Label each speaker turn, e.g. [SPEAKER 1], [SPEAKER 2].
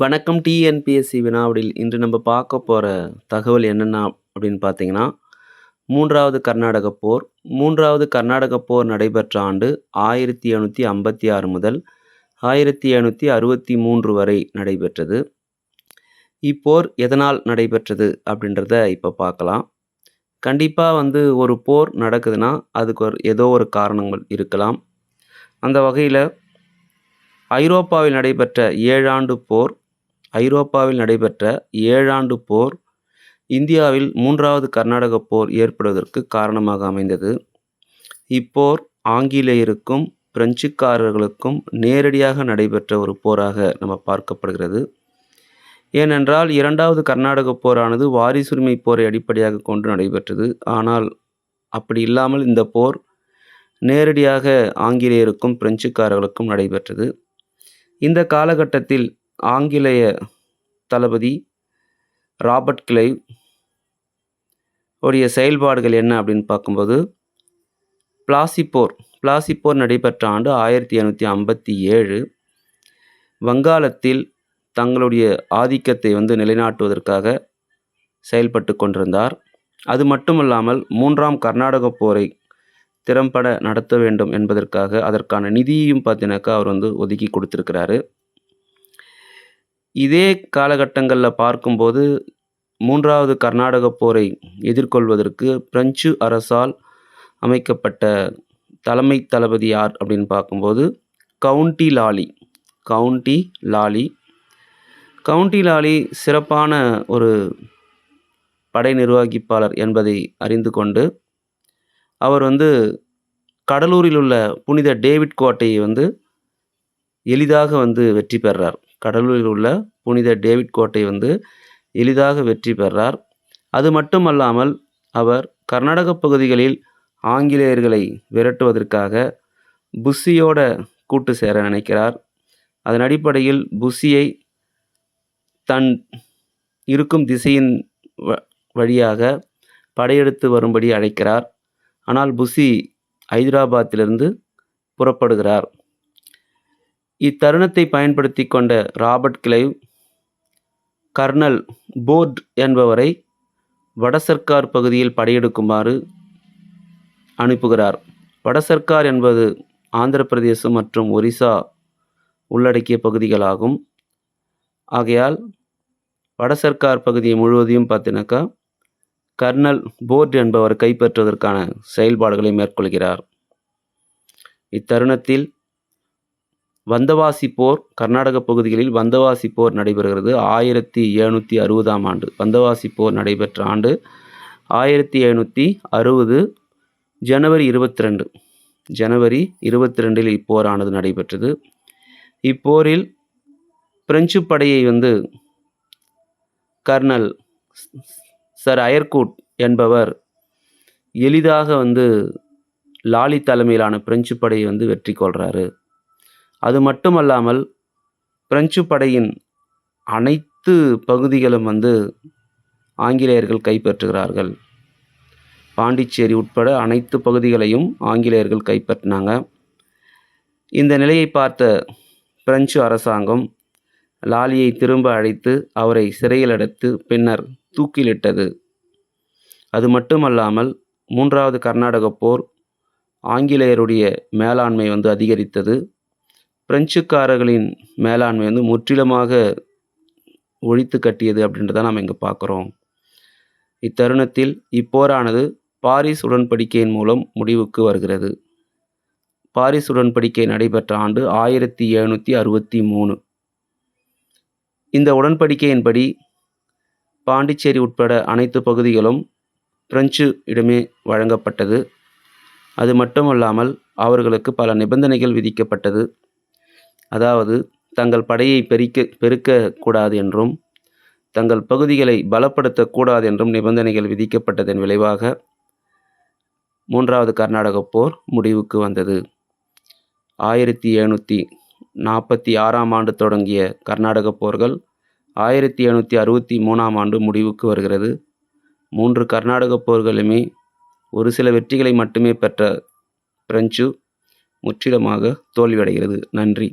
[SPEAKER 1] வணக்கம் டிஎன்பிஎஸ்சி வினாவிடில் இன்று நம்ம பார்க்க போகிற தகவல் என்னென்ன அப்படின்னு பார்த்தீங்கன்னா மூன்றாவது கர்நாடக போர். மூன்றாவது கர்நாடக போர் நடைபெற்ற ஆண்டு ஆயிரத்தி எழுநூற்றி ஐம்பத்தி ஆறு முதல் ஆயிரத்தி எழுநூற்றி அறுபத்தி மூன்று வரை நடைபெற்றது. இப்போர் எதனால் நடைபெற்றது அப்படின்றத இப்போ பார்க்கலாம். கண்டிப்பாக வந்து ஒரு போர் நடக்குதுன்னா அதுக்கு ஒரு ஏதோ ஒரு காரணங்கள் இருக்கலாம். அந்த வகையில் ஐரோப்பாவில் நடைபெற்ற ஏழாண்டு போர் ஐரோப்பாவில் நடைபெற்ற ஏழாண்டு போர் இந்தியாவில் மூன்றாவது கர்நாடக போர் ஏற்படுவதற்கு காரணமாக அமைந்தது. இப்போர் ஆங்கிலேயருக்கும் பிரெஞ்சுக்காரர்களுக்கும் நேரடியாக நடைபெற்ற ஒரு போராக நம்ம பார்க்கப்படுகிறது. ஏனென்றால் இரண்டாவது கர்நாடக போரானது வாரிசுரிமை போரை அடிப்படையாக கொண்டு நடைபெற்றது. ஆனால் அப்படி இல்லாமல் இந்த போர் நேரடியாக ஆங்கிலேயருக்கும் பிரெஞ்சுக்காரர்களுக்கும் நடைபெற்றது. இந்த காலகட்டத்தில் ஆங்கிலேய தளபதி ராபர்ட் கிளைவ் உடைய செயல்பாடுகள் என்ன அப்படின்னு பார்க்கும்போது பிளாசிப்போர் பிளாசிப்போர் நடைபெற்ற ஆண்டு ஆயிரத்தி எழுநூற்றி ஐம்பத்தி ஏழு வங்காளத்தில் தங்களுடைய ஆதிக்கத்தை வந்து நிலைநாட்டுவதற்காக செயல்பட்டு கொண்டிருந்தார். அது மட்டுமல்லாமல் மூன்றாம் கர்நாடக போரை திறம்பட நடத்த வேண்டும் என்பதற்காக அதற்கான நிதியையும் பார்த்தீங்கன்னாக்கா அவர் வந்து ஒதுக்கி கொடுத்துருக்கிறாரு. இதே காலகட்டங்களில் பார்க்கும்போது மூன்றாவது கர்நாடக போரை எதிர்கொள்வதற்கு பிரெஞ்சு அரசால் அமைக்கப்பட்ட தலைமை தளபதி யார் அப்படின்னு பார்க்கும்போது count de Lally. Count de Lally. Count de Lally சிறப்பான ஒரு படை நிர்வகிப்பாளர் என்பதை அறிந்து கொண்டு அவர் வந்து கடலூரில் உள்ள புனித டேவிட் கோட்டையை வந்து எளிதாக வந்து வெற்றி பெறார். கடலூரில் உள்ள புனித டேவிட் கோட்டை வந்து எளிதாக வெற்றி பெறார். அது மட்டுமல்லாமல் அவர் கர்நாடக பகுதிகளில் ஆங்கிலேயர்களை விரட்டுவதற்காக புஷியோட கூட்டு சேர நினைக்கிறார். அதன் அடிப்படையில் புஷியை தன் இருக்கும் திசையின் வழியாக படையெடுத்து வரும்படி அழைக்கிறார். ஆனால் புஷி ஹைதராபாத்திலிருந்து புறப்படுகிறார். இத்தருணத்தை பயன்படுத்தி கொண்ட ராபர்ட் கிளைவ் கர்னல் போர்ட் என்பவரை வடசர்க்கார் பகுதியில் படையெடுக்குமாறு அனுப்புகிறார். வடசர்க்கார் என்பது ஆந்திர பிரதேசம் மற்றும் ஒரிசா உள்ளடக்கிய பகுதிகளாகும். ஆகையால் வடசர்க்கார் பகுதியை முழுவதையும் பார்த்தினாக்கா கர்னல் போர்ட் என்பவர் கைப்பற்றுவதற்கான செயல்பாடுகளை மேற்கொள்கிறார். இத்தருணத்தில் வந்தவாசி போர் கர்நாடக பகுதிகளில் வந்தவாசி போர் நடைபெறுகிறது. ஆயிரத்தி எழுநூற்றி அறுபதாம் ஆண்டு. வந்தவாசி போர் நடைபெற்ற ஆண்டு ஆயிரத்தி எழுநூற்றி அறுபது ஜனவரி இருபத்தி ரெண்டு ஜனவரி இருபத்தி ரெண்டில் இப்போரானது நடைபெற்றது. இப்போரில் பிரெஞ்சு படையை வந்து கர்னல் சர் அயர்கூட் என்பவர் எளிதாக வந்து லாலி தலைமையிலான பிரெஞ்சு படையை வந்து வெற்றி கொள்கிறாரு அது மட்டுமல்லாமல் பிரெஞ்சு படையின் அனைத்து பகுதிகளும் வந்து ஆங்கிலேயர்கள் கைப்பற்றுகிறார்கள். பாண்டிச்சேரி உட்பட அனைத்து பகுதிகளையும் ஆங்கிலேயர்கள் கைப்பற்றினாங்க. இந்த நிலையை பார்த்த பிரெஞ்சு அரசாங்கம் லாலியை திரும்ப அழைத்து அவரை சிறையில் அடைத்து பின்னர் தூக்கிலிட்டது. அது மட்டுமல்லாமல் மூன்றாவது கர்நாடக போர் ஆங்கிலேயருடைய மேலாண்மை வந்து அதிகரித்தது. பிரெஞ்சுக்காரர்களின் மேலாண்மை வந்து முற்றிலுமாக ஒழித்து கட்டியது அப்படின்றத நாம் இங்கே பார்க்குறோம். இத்தருணத்தில் இப்போரானது பாரிஸ் உடன்படிக்கையின் மூலம் முடிவுக்கு வருகிறது. பாரிஸ் உடன்படிக்கை நடைபெற்ற ஆண்டு ஆயிரத்தி எழுநூற்றி அறுபத்தி மூணு. இந்த உடன்படிக்கையின்படி பாண்டிச்சேரி உட்பட அனைத்து பகுதிகளும் பிரெஞ்சு இடமே வழங்கப்பட்டது. அது மட்டுமல்லாமல் அவர்களுக்கு பல நிபந்தனைகள் விதிக்கப்பட்டது. அதாவது தங்கள் படையை பெருக்க பெருக்கக்கூடாது என்றும் தங்கள் பகுதிகளை பலப்படுத்தக்கூடாது என்றும் நிபந்தனைகள் விதிக்கப்பட்டதன் விளைவாக மூன்றாவது கர்நாடக போர் முடிவுக்கு வந்தது. ஆயிரத்தி எழுநூற்றி நாற்பத்தி ஆறாம் ஆண்டு தொடங்கிய கர்நாடக போர்கள் ஆயிரத்தி எழுநூற்றி அறுபத்தி மூணாம் ஆண்டு முடிவுக்கு வருகிறது. மூன்று கர்நாடக போர்களுமே ஒரு சில வெற்றிகளை மட்டுமே பெற்ற பிரெஞ்சு முற்றிலுமாக தோல்வியடைகிறது. நன்றி.